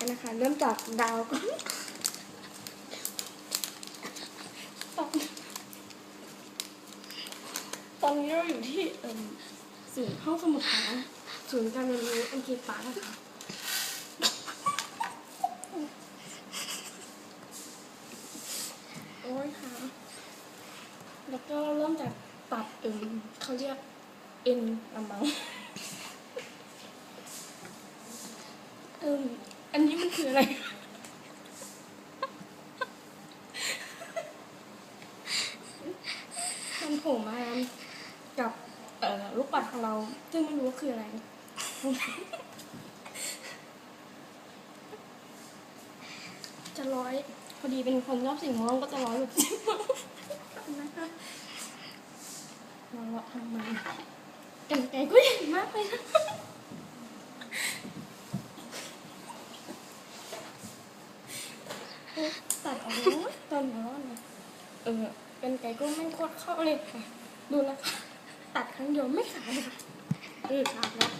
กันนะคะ เริ่มจากดาวก่อนตอนตอนนี้เราอยู่ที่เอิ่มศูนย์ห้องสมุดฐานศูนย์การเรียนรู้อังกฤษปาร์คนะคะโอ้ยค่ะ แล้วก็เริ่มจากตัดเอิ่มเขาเรียกเอ็นละมัง เอิ่มอันนี้มันคืออะไร มันโผล่มากับเอ่อลูกปัดของเรา ซึ่งไม่รู้ว่า คืออะไร จะร้อย พอดีเป็นคนชอบสิ่งม่วงก็จะร้อยแบบสิ่งม่วงนะคะเราเลาะทำมากันไกลก็ใหญ่มากเลยนะตัดออกแล้วตอนร้อนนะเออ เป็นไก่ก็ไม่โคตรเข้าเลยค่ะ ดูนะคะ ตัดครั้งเดียวไม่ขาดเลยค่ะ เออขาล้ว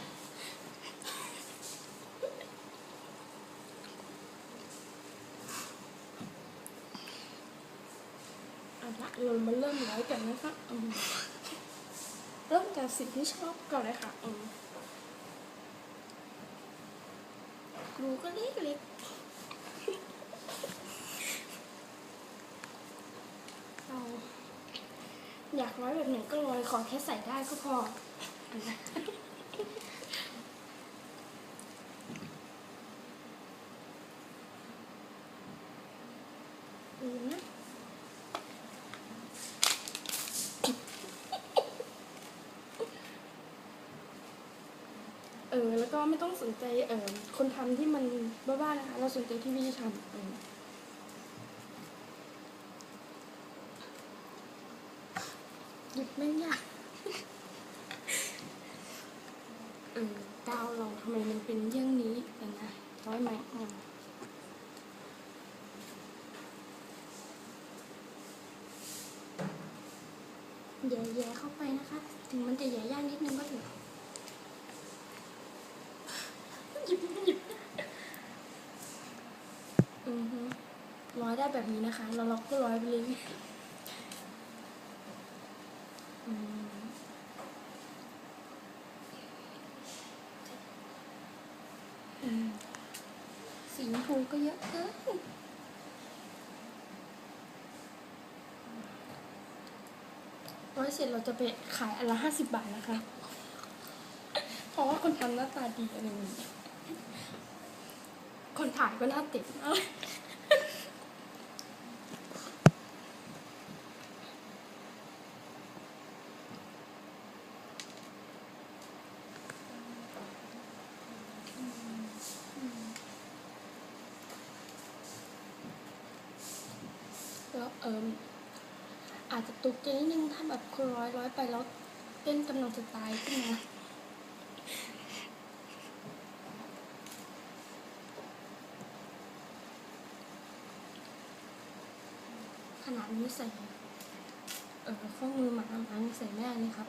เอาละเรามาเริ่มร้อยกันนะคะเริ่มจากสิ่งที่ชอบก่อนเลยค่ะรูก็เล็กเล็กๆเราอยากร้อยแบบไหนก็ร้อยขอแค่ใส่ได้ก็พอมนะเอแล้วก็ไม่ต้องสนใจเออคนทำที่มันบ้าๆนะคะเราสนใจที่วิธีทำเออหยิบไม่ยากเออดาวเราทำไมมันเป็นเยี่ยงนี้เดี๋ยวนะร้อยไหมอืมแย่ๆเข้าไปนะคะ ถึงมันจะแย่ยากนิดนึงก็เถอะหยิบหยิบอือฮึร้อยได้ แบบนี้นะคะ เราล็อกก็ร้อยไปเลยสีชมพูก็เยอะเกินร้อยเสร็จเราจะไปขายอันละห้าสิบบาทนะคะ เพราะว่าคนทำหน้าตาดีอะไรอย่างนี้คนถ่ายก็หน้าติดมาก อิมอาจจะตกใจนิดนึงถ้าแบบคนร้อยร้อยไปแล้วเต้นกำลังจะตายขึ้นมาขนาดนี้ใส่ เออข้อมือหมาหมาใส่แม่เลยครับ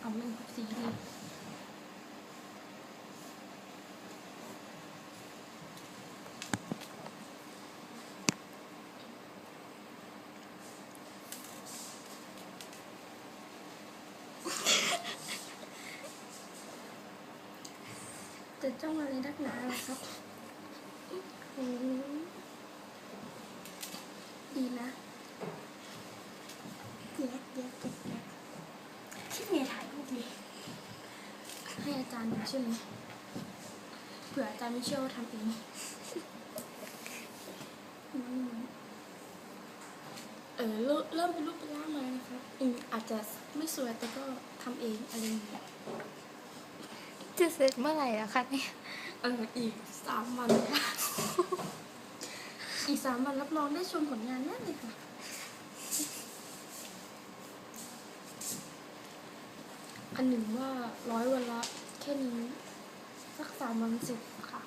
เอามันครบสีดี จะจ้องอะไรนักหนาล่ะครับอืมดีนะแยกแยกแยกแยกที่เมย์ถ่ายรูปนี้ให้อาจารย์ดูใช่ไหมเผื่ออาจารย์ไม่เชื่อว่าทำเองเออเริ่มเป็นรูปเป็นร่างมานะคะอืมอาจจะไม่สวยแต่ก็ทำเองอะไรอย่างเงี้ย จะเสร็จเมื่อไหร่ล่ะคะเนี่ยเอออีกสามวันค่ะอีกสามวันรับรองได้ชมผลงานแน่เลยค่ะ อันหนึ่งว่าร้อยวันละแค่นี้ สักสามวันเสร็จค่ะ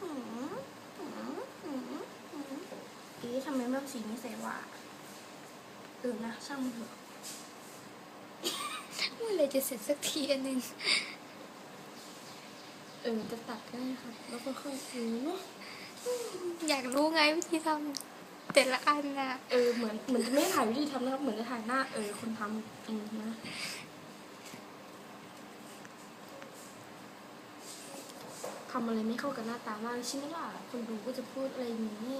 หืมหืมหืมหืมอีทำไมไม่อสีนี้ใส่ว่าเออนะช่างมันเถอะ เมื่อไหรจะเสร็จสักทีอันหนึงเออจะตัดก็ได้ครับแล้วก็ค่อยซื้อเนาะอยากรู้ไงวิธีทำแต่ละอันน่ะเออเหมือนเหมือนจะไม่ได้ถ่ายวิธีทำนะครับเหมือนจะถ่ายหน้าเออคนทำอืมนะทำอะไรไม่เข้ากับหน้าตามากใช่ไหมล่ะคนดูก็จะพูดอะไรอย่างนี้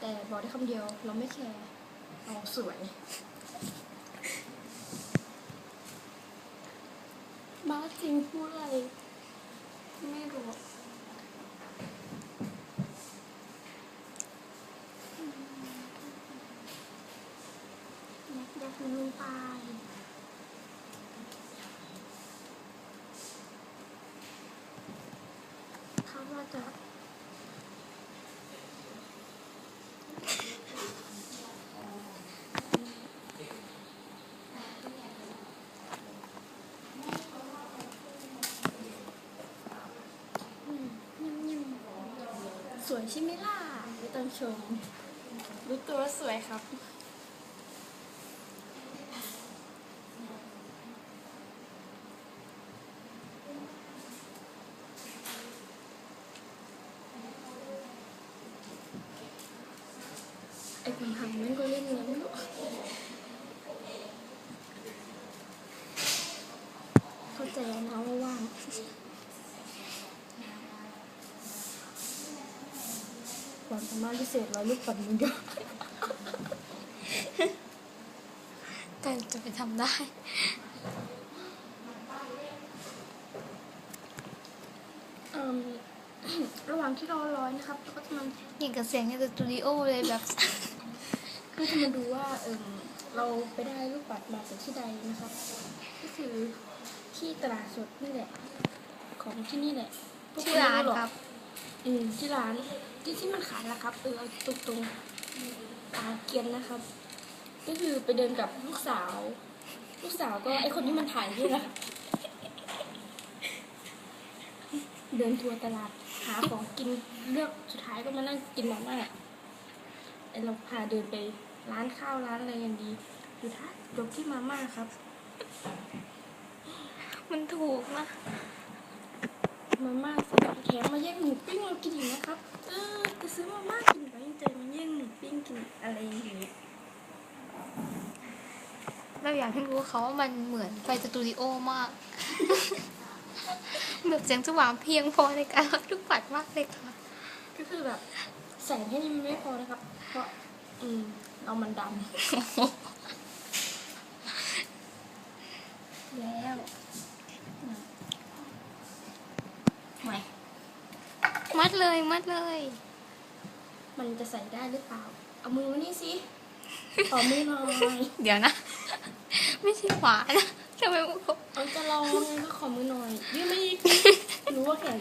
แต่บอกได้คำเดียวเราไม่แคร์เอาสวยาจริงพูดอะไรไม่รู้ยัดยัดมันลงไปเขาว่าจะอืมนิ่มๆส วยใช่ไหมล่ะไม่ต้องชม รู้ตัวว่าสวยครับ ไอ้คนทำมันก็เล่นเงินไม่รู้เข้าใจแล้นะว่าว่างควา มสามารถพิเศษร้อยลูกปัดมือเดียวแต่จะไปทำได้เอิ่มระหว่างที่รอร้อยนะครับเราก็จะมาอย่างกับเสียงในสตูดิโอเลยแบบ ก็จะมาดูว่าเอิ่มเราไปได้ลูกปัดมาจากที่ใดนะครับ ก็คือที่ตลาดสดนี่แหละ ของที่นี่แหละพวกที่ร้านไม่หอกครับ อืมที่ร้าน ที่ที่มันขายนะครับเออตรงตรงตาเกียนนะครับ ก็คือไปเดินกับลูกสาว ลูกสาวก็ไอคนที่มันถ่ายนี่แหละเดินทัวร์ตลาดหาของกินเลือกสุดท้ายก็มานั่งกินมาม่าไอเราพาเดินไปร้านข้าวร้านอะไรกันดีสุดท้ายจบที่มาม่าครับ มันถูกนะมาม่าใส่แถมมาแย่งหมูปิ้งเรากินอีกนะครับ กินอะไรอย่างเงี้ยเราอยากให้รู้เขาว่ามันเหมือนไฟสตูดิโอมาก แบบแสงสว่างเพียงพอในการรับทุกปัดมากเลยค่ะ ก็คือแบบแสงแค่นี้มันไม่พอนะครับ เพราะอืมเรามันดำแล้วอืมไม่มัดเลยมัดเลย มันจะใส่ได้หรือเปล่า เอามือมานี่สิ ขอมือหน่อย เดี๋ยวนะ ไม่ใช่ขวานะทำไมมันเอาจะลองไงก็ขอมือหน่อยยื่นไม่รู้ว่าแขน